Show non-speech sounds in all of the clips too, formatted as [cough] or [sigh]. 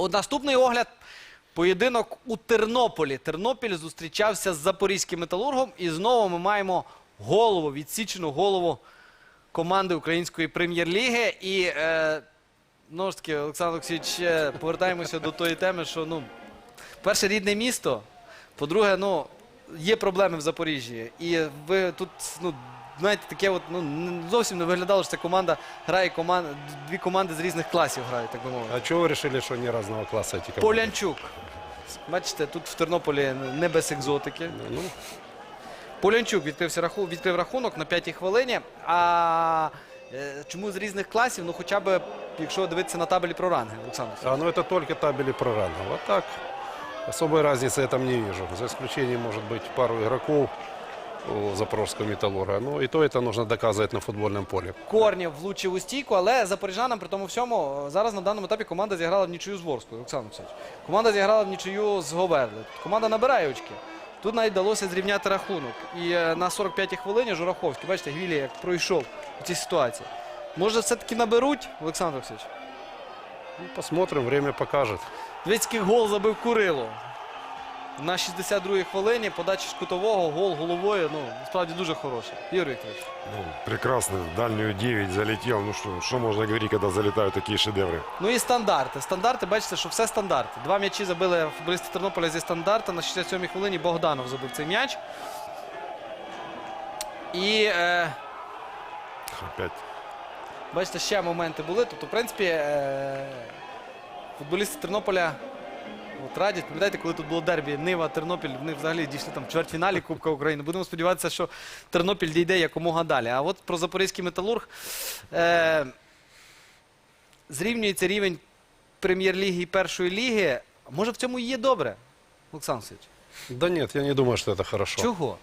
От наступний огляд. Поєдинок у Тернополі. Тернопіль зустрічався з запорізьким металургом. І знову ми маємо голову, відсічену голову команди української прем'єр-ліги. І е, знову ж таки, Олександр Олексійович, е, повертаємося до тої теми, що ну, перше рідне місто. По-друге, ну, є проблеми в Запоріжжі. І ви тут, ну, знаєте, таке от, ну, не- зовсім не виглядало, що ця команда грає команд, дві команди з різних класів грають, так би мовити. А чего вы решили, что они разного класса эти команды? Полянчук. Бачите, тут в Тернополі не без екзотики. Ну, Полянчук відкрився раху... відкрив рахунок на п'ятій хвилині. А е, чому з різних класів? Ну, хоча б, якщо дивитися на табелі про ранги, Олександр. а, ну это только табели проранного. А так, особой разницы я там не вижу. За исключением, может быть, пару игроков у запорожского металлурга. Ну и то это нужно доказывать на футбольном поле. Корнів влучив у стійку, але запоріжанам при тому всьому е, зараз на даному етапі команда зіграла в нічию з Ворською. Олександр Олексійович. Команда зіграла в нічию з Говерли. Команда набирає очки. Тут навіть вдалося зрівняти рахунок. І е, на 45-й хвилині Жураховський, бачите, Гвілі як пройшов у цій ситуації. Може, все-таки наберуть, Олександр Олексійович? Ну, посмотрим, время покажет. Двицький гол забив Курило. На 62-й хвилині подача з кутового, гол головою. Ну, справді дуже хороший. Юрій Вікторович. Ну, прекрасно, в дальнюю 9 залетел. Ну что, что можно говорить, когда залетают такие шедевры? Ну і стандарти. Стандарти, бачите, що все стандарти. Два м'ячі забили футболісти Тернополя зі стандарта. На 67-й хвилині Богданов забив цей м'яч. І е, Опять. бачите, ще моменти були. Тобто, в принципі, е, футболісти Тернополя от радять. Пам'ятаєте, коли тут було дербі Нива, Тернопіль, вони взагалі дійшли там в чвертьфіналі Кубка України. Будемо сподіватися, що Тернопіль дійде якомога далі. А от про запорізький металург. Е, зрівнюється рівень прем'єр-ліги і першої ліги. Може в цьому і є добре, Олександр Олексійович? Да нет, я не думаю, что это хорошо. Чого?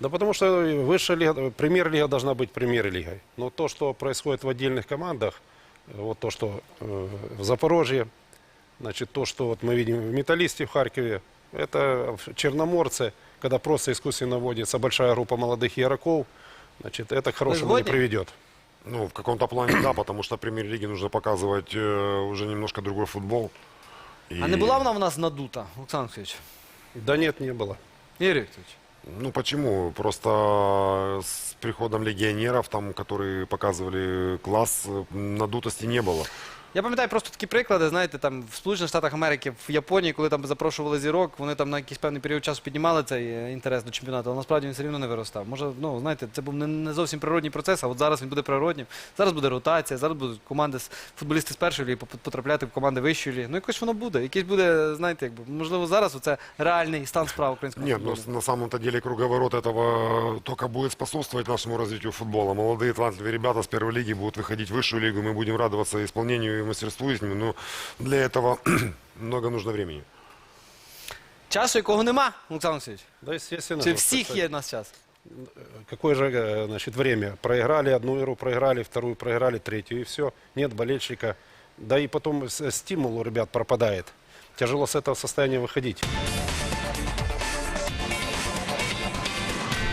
Да потому что высшая лига, премьер-лига должна быть премьер-лигой. Но то, что происходит в отдельных командах, э, вот то, что э, в Запорожье, значит, то, что вот мы видим в Металлисте в Харькове, это в Черноморце, когда просто искусственно вводится большая группа молодых игроков, значит, это к хорошему не згодні? приведет. Ну, в каком-то плане да, потому что в премьер-лиге нужно показывать э, уже немножко другой футбол. А не И- була вона в нас надута, Олександр Олексійович? Да нет, не было. Юрій Вікторович. Ну почему? Просто с приходом легионеров, там, которые показывали класс, э, надутости не было. Я пам'ятаю просто такі приклади, знаєте, там в Сполучених Штатах Америки, в Японії, коли там запрошували зірок, вони там на якийсь певний період часу піднімали цей е, інтерес до чемпіонату, але насправді він все рівно не виростав. Може, ну знаєте, це був не, не зовсім природній процес, а от зараз він буде природнім. Зараз буде ротація, зараз будуть команди з футболісти з першої ліги поп- потрапляти в команди вищої ліги. Ну якось воно буде. Якийсь буде, знаєте, якби можливо зараз оце реальний стан справ українського Нет, ну, футболу. с- на самом-то деле круговорот этого только будет способствовать нашему развитию футбола. Молодые талантливые ребята с первой лиги будут выходить в высшую лигу, мы будем радоваться исполнению и мастерству с ними, но для этого [clears throat] много нужно времени. Часу, якого нема, Олександр Олексійович. Да, естественно. Чи вот, всіх кстати, є в нас час? Какое же, э, значит, время? Проиграли одну игру, проиграли вторую, проиграли третью, и все. Нет болельщика. Да и потом с- стимул у ребят пропадает. Тяжело с этого состояния выходить.